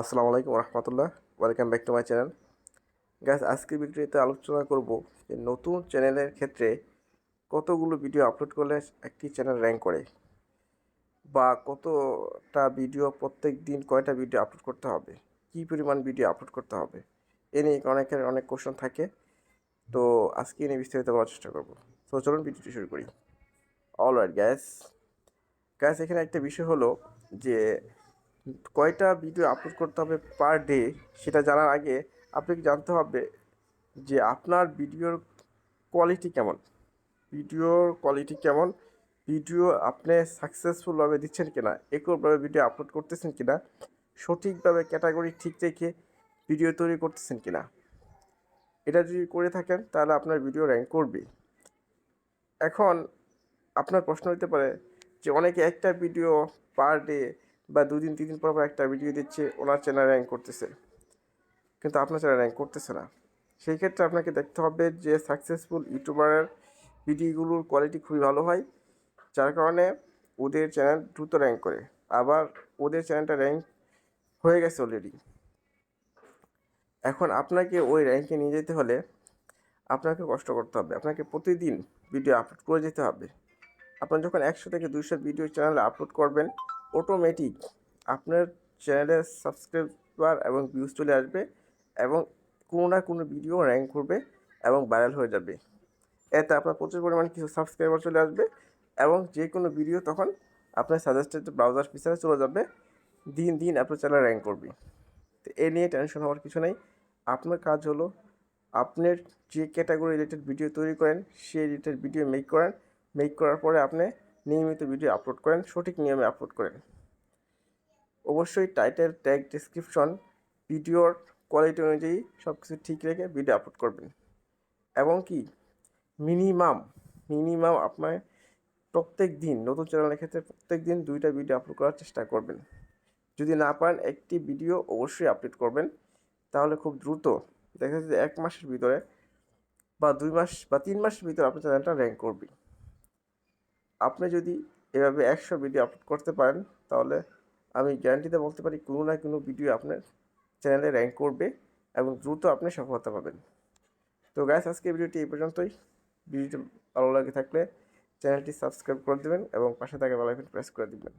আসসালামু আলাইকুম রহমতুল্লাহ welcome back to my channel guys আজকের ভিডিওতে আলোচনা করব যে নতুন চ্যানেলের ক্ষেত্রে কতগুলো ভিডিও আপলোড করলে একটি চ্যানেল র্যাঙ্ক করে বা কতটা ভিডিও প্রত্যেক দিন কয়টা ভিডিও আপলোড করতে হবে, কী পরিমাণ ভিডিও আপলোড করতে হবে, এ নিয়ে অনেকের অনেক কোশ্চেন থাকে। তো আজকে নিয়ে বিস্তারিত বলার চেষ্টা করব। তো চলুন ভিডিওটি শুরু করি। অল রাইট গ্যাস গ্যাস এখানে একটা বিষয় হলো যে কয়টা ভিডিও আপলোড করতে হবে পার ডে সেটা জানার আগে আপনাকে জানতে হবে যে আপনার ভিডিওর কোয়ালিটি কেমন? ভিডিওর কোয়ালিটি কেমন? ভিডিও আপনি সাকসেসফুলভাবে দিচ্ছেন কিনা? একভাবে ভিডিও আপলোড করতেছেন কিনা? সঠিকভাবে ক্যাটাগরি ঠিক রেখে ভিডিও তৈরি করতেছেন কিনা? এটা যদি করে থাকেন তাহলে আপনার ভিডিও র্যাঙ্ক করবে। এখন আপনার প্রশ্ন হতে পারে যে অনেকে একটা ভিডিও পার ডে বা দুদিন তিন দিন পর পর একটা ভিডিও দিচ্ছে, ওনার চ্যানেল র্যাঙ্ক করতেছে। কিন্তু আপনার চ্যানেল র্যাঙ্ক করতেছে না। সেই ক্ষেত্রে আপনাকে দেখতে হবে যে সাকসেসফুল ইউটিউবারের ভিডিওগুলোর কোয়ালিটি খুবই ভালো হয়। যার কারণে ওদের চ্যানেল দ্রুত র্যাঙ্ক করে। আবার ওদের চ্যানেলটা র্যাঙ্ক হয়ে গেছে অলরেডি এখন আপনাকে ওই র্যাঙ্কে নিয়ে যেতে হলে আপনাকে কষ্ট করতে হবে। আপনাকে প্রতিদিন ভিডিও আপলোড করে যেতে হবে। আপনি যখন একশো থেকে দুইশো ভিডিও চ্যানেলে আপলোড করবেন অটোমেটিক আপনার চ্যানেলের সাবস্ক্রাইবার এবং ভিউজ চলে আসবে এবং কোনো না কোনো ভিডিও র্যাঙ্ক করবে এবং ভাইরাল হয়ে যাবে। এতে আপনার প্রচুর পরিমাণে কিছু সাবস্ক্রাইবার চলে আসবে এবং যে কোনো ভিডিও তখন আপনার সাজেস্টেড ব্রাউজার পিছনে চলে যাবে, দিন দিন আপনার চ্যানেল র্যাঙ্ক করবে। তো এ নিয়ে টেনশন হওয়ার কিছু নেই। আপনার কাজ হলো আপনার যে ক্যাটাগরি রিলেটেড ভিডিও তৈরি করেন, সেই রিলেটেড ভিডিও মেক করেন মেক করার পরে আপনি নিয়মিত ভিডিও আপলোড করেন, সঠিক নিয়মে আপলোড করেন। অবশ্যই টাইটেল ট্যাগ ডিসক্রিপশন ভিডিওর কোয়ালিটি অনুযায়ী সব কিছু ঠিক রেখে ভিডিও আপলোড করবেন। এবং কি? মিনিমাম মিনিমাম আপনার প্রত্যেক দিন, নতুন চ্যানেলের ক্ষেত্রে প্রত্যেক দিন দুইটা ভিডিও আপলোড করার চেষ্টা করবেন। যদি না পারেন একটি ভিডিও অবশ্যই আপলোড করবেন, তাহলে খুব দ্রুত, দেখা যাচ্ছে এক মাসের ভিতরে বা দুই মাস বা তিন মাসের ভিতরে আপনার চ্যানেলটা র্যাঙ্ক করবে আপনি যদি এভাবে একশো ভিডিও আপলোড করতে পারেন, তাহলে আমি গ্যারান্টিতে বলতে পারি কোনো না কোনো ভিডিও আপনার চ্যানেলে র্যাঙ্ক করবে এবং দ্রুত আপনি সফলতা পাবেন। তো গ্যাস আজকে ভিডিওটি এই পর্যন্তই। ভিডিওটি ভালো লাগে থাকলে চ্যানেলটি সাবস্ক্রাইব করে দেবেন এবং পাশে থাকা বেলাইকন প্রেস করে দেবেন।